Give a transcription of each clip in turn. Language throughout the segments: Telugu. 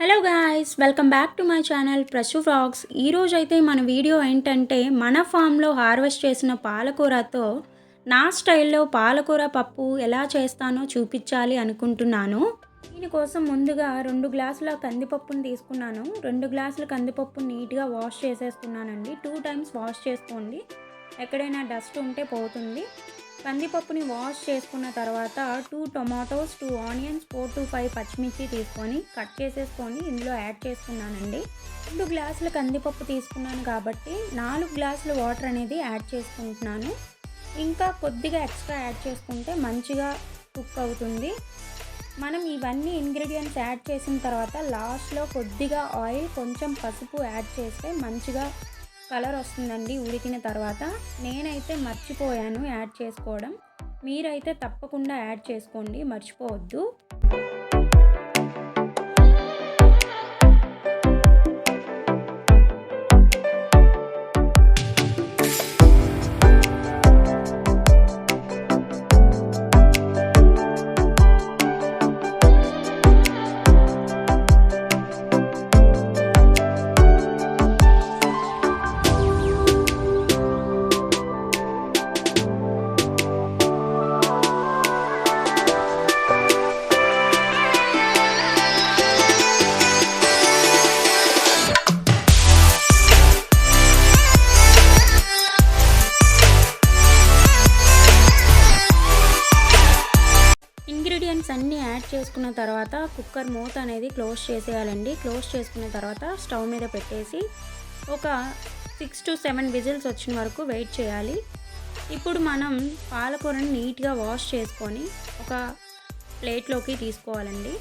Hello guys welcome back to my channel ప్రశు ఫ్రాక్స్ ఈరోజు అయితే మన వీడియో ఏంటంటే మన ఫామ్లో హార్వెస్ట్ చేసిన పాలకూరతో నా స్టైల్లో పాలకూర పప్పు ఎలా చేస్తానో చూపించాలి అనుకుంటున్నాను. దీనికోసం ముందుగా రెండు గ్లాసుల కందిపప్పును తీసుకున్నాను. రెండు గ్లాసుల కందిపప్పు నీట్గా వాష్ చేసేస్తున్నానండి. టూ టైమ్స్ వాష్ చేసుకోండి. ఎక్కడైనా డస్ట్ ఉంటే పోతుంది. కందిపప్పుని వాష్ చేసుకున్న తర్వాత two tomatoes two onions four to five పచ్చిమిర్చి తీసుకొని కట్ చేసేసుకొని ఇందులో యాడ్ చేసుకున్నానండి. రెండు గ్లాసులు కందిపప్పు తీసుకున్నాను కాబట్టి నాలుగు గ్లాసులు వాటర్ అనేది యాడ్ చేసుకుంటున్నాను. ఇంకా కొద్దిగా ఎక్స్ట్రా యాడ్ చేసుకుంటే మంచిగా కుక్ అవుతుంది. మనం ఇవన్నీ ఇంగ్రీడియంట్స్ యాడ్ చేసిన తర్వాత లాస్ట్లో కొద్దిగా ఆయిల్ కొంచెం పసుపు యాడ్ చేస్తే మంచిగా కలర్ వస్తుందండి ఉడికిన తర్వాత. నేనైతే మర్చిపోయాను యాడ్ చేసుకోవడం. మీరైతే తప్పకుండా యాడ్ చేసుకోండి మర్చిపోవద్దు. యాడ్ చేసుకున్న తర్వాత కుక్కర్ మూత అనేది క్లోజ్ చేసేయాలండి. క్లోజ్ చేసుకున్న తర్వాత స్టవ్ మీద పెట్టేసి ఒక సిక్స్ టు సెవెన్ విజిల్స్ వచ్చిన వరకు వెయిట్ చేయాలి. ఇప్పుడు మనం పాలకూరని నీట్గా వాష్ చేసుకొని ఒక ప్లేట్లోకి తీసుకోవాలండి.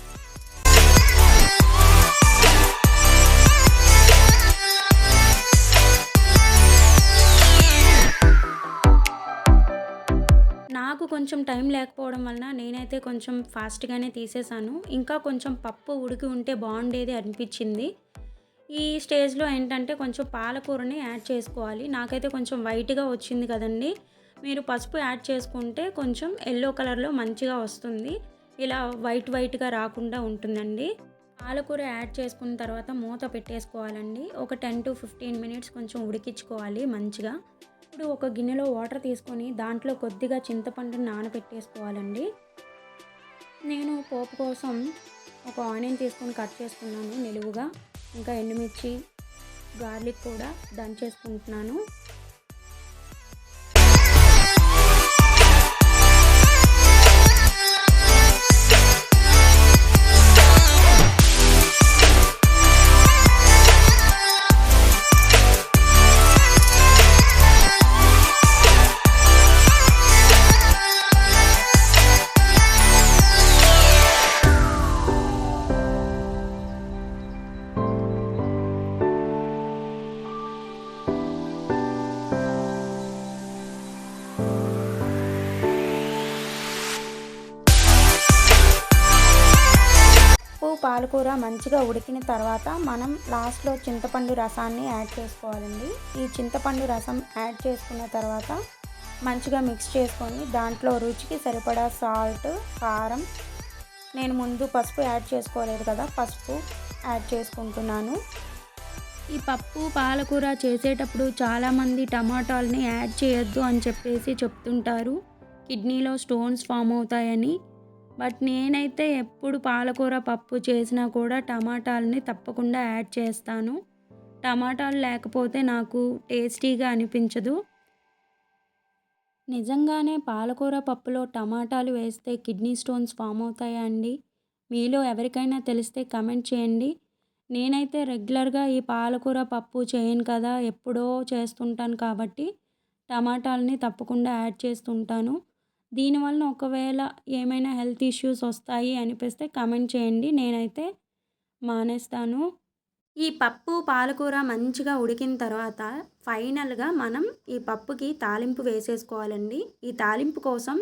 నాకు కొంచెం టైం లేకపోవడం వలన నేనైతే కొంచెం ఫాస్ట్గానే తీసేసాను. ఇంకా కొంచెం పప్పు ఉడికి ఉంటే బాగుండేది అనిపించింది. ఈ స్టేజ్లో ఏంటంటే కొంచెం పాలకూరని యాడ్ చేసుకోవాలి. నాకైతే కొంచెం వైట్గా వచ్చింది కదండి. మీరు పసుపు యాడ్ చేసుకుంటే కొంచెం ఎల్లో కలర్లో మంచిగా వస్తుంది. ఇలా వైట్ వైట్గా రాకుండా ఉంటుందండి. పాలకూర యాడ్ చేసుకున్న తర్వాత మూత పెట్టేసుకోవాలండి. ఒక టెన్ టు ఫిఫ్టీన్ మినిట్స్ కొంచెం ఉడికించుకోవాలి మంచిగా. ఇప్పుడు ఒక గిన్నెలో వాటర్ తీసుకొని దాంట్లో కొద్దిగా చింతపండుని నానబెట్టేసుకోవాలండి. నేను పోపు కోసం ఒక ఆనియన్ తీసుకొని కట్ చేసుకున్నాను నిలువుగా. ఇంకా ఎండుమిర్చి గార్లిక్ కూడా దంచేసుకుంటున్నాను. పాలకూర మంచిగా ఉడికిన తర్వాత మనం లాస్ట్లో చింతపండు రసాన్ని యాడ్ చేసుకోవాలండి. ఈ చింతపండు రసం యాడ్ చేసుకున్న తర్వాత మంచిగా మిక్స్ చేసుకొని దాంట్లో రుచికి సరిపడా సాల్ట్ కారం. నేను ముందు పసుపు యాడ్ చేసుకోలేదు కదా పసుపు యాడ్ చేసుకుంటున్నాను. ఈ పప్పు పాలకూర చేసేటప్పుడు చాలామంది టమాటాలని యాడ్ చేయొద్దు అని చెప్పేసి చెప్తుంటారు. కిడ్నీలో స్టోన్స్ ఫామ్ అవుతాయని బట్ నేనైతే ఎప్పుడు పాలకూర పప్పు చేసినా కూడా టమాటాలని తప్పకుండా యాడ్ చేస్తాను. టమాటాలు లేకపోతే నాకు టేస్టీగా అనిపించదు. నిజంగానే పాలకూర పప్పులో టమాటాలు వేస్తే కిడ్నీ స్టోన్స్ ఫామ్ అవుతాయా అండి? మీలో ఎవరికైనా తెలిస్తే కమెంట్ చేయండి. నేనైతే రెగ్యులర్గా ఈ పాలకూర పప్పు చేయను కదా ఎప్పుడో చేస్తుంటాను కాబట్టి టమాటాలని తప్పకుండా యాడ్ చేస్తుంటాను. దీనివలన ఒకవేళ ఏమైనా హెల్త్ ఇష్యూస్ వస్తాయి అనిపిస్తే కమెంట్ చేయండి. నేనైతే మానేస్తాను. ఈ పప్పు పాలకూర మంచిగా ఉడికిన తర్వాత ఫైనల్గా మనం ఈ పప్పుకి తాలింపు వేసేసుకోవాలండి. ఈ తాలింపు కోసం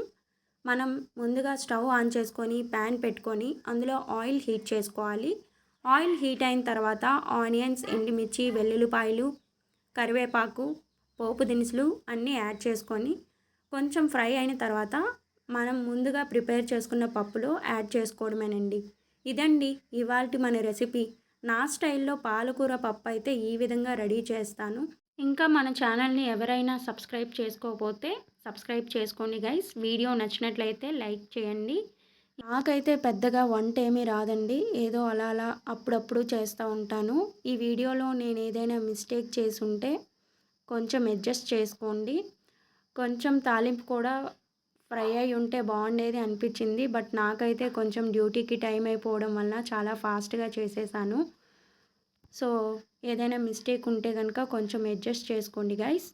మనం ముందుగా స్టవ్ ఆన్ చేసుకొని ప్యాన్ పెట్టుకొని అందులో ఆయిల్ హీట్ చేసుకోవాలి. ఆయిల్ హీట్ అయిన తర్వాత ఆనియన్స్ ఎండుమిర్చి వెల్లుల్లిపాయలు కరివేపాకు పోపు దినుసులు అన్నీ యాడ్ చేసుకొని కొంచెం ఫ్రై అయిన తర్వాత మనం ముందుగా ప్రిపేర్ చేసుకున్న పప్పులో యాడ్ చేసుకోవడమేనండి. ఇదండి ఇవాళ మన రెసిపీ. నా స్టైల్లో పాలకూర పప్పు అయితే ఈ విధంగా రెడీ చేస్తాను. ఇంకా మన ఛానల్ని ఎవరైనా సబ్స్క్రైబ్ చేసుకోకపోతే సబ్స్క్రైబ్ చేసుకోండి గైస్. వీడియో నచ్చినట్లయితే లైక్ చేయండి. నాకైతే పెద్దగా వంట ఏమీ రాదండి. ఏదో అలా అలా అప్పుడప్పుడు చేస్తూ ఉంటాను. ఈ వీడియోలో నేను ఏదైనా మిస్టేక్ చేసి ఉంటే కొంచెం అడ్జస్ట్ చేసుకోండి. కొంచెం తాలింపు కూడా ఫ్రై అయి ఉంటే బాగుండేది అనిపించింది. బట్ నాకైతే కొంచెం డ్యూటీకి టైం అయిపోవడం వల్ల చాలా ఫాస్ట్గా చేసేసాను. సో ఏదైనా మిస్టేక్ ఉంటే కనుక కొంచెం అడ్జస్ట్ చేసుకోండి గైస్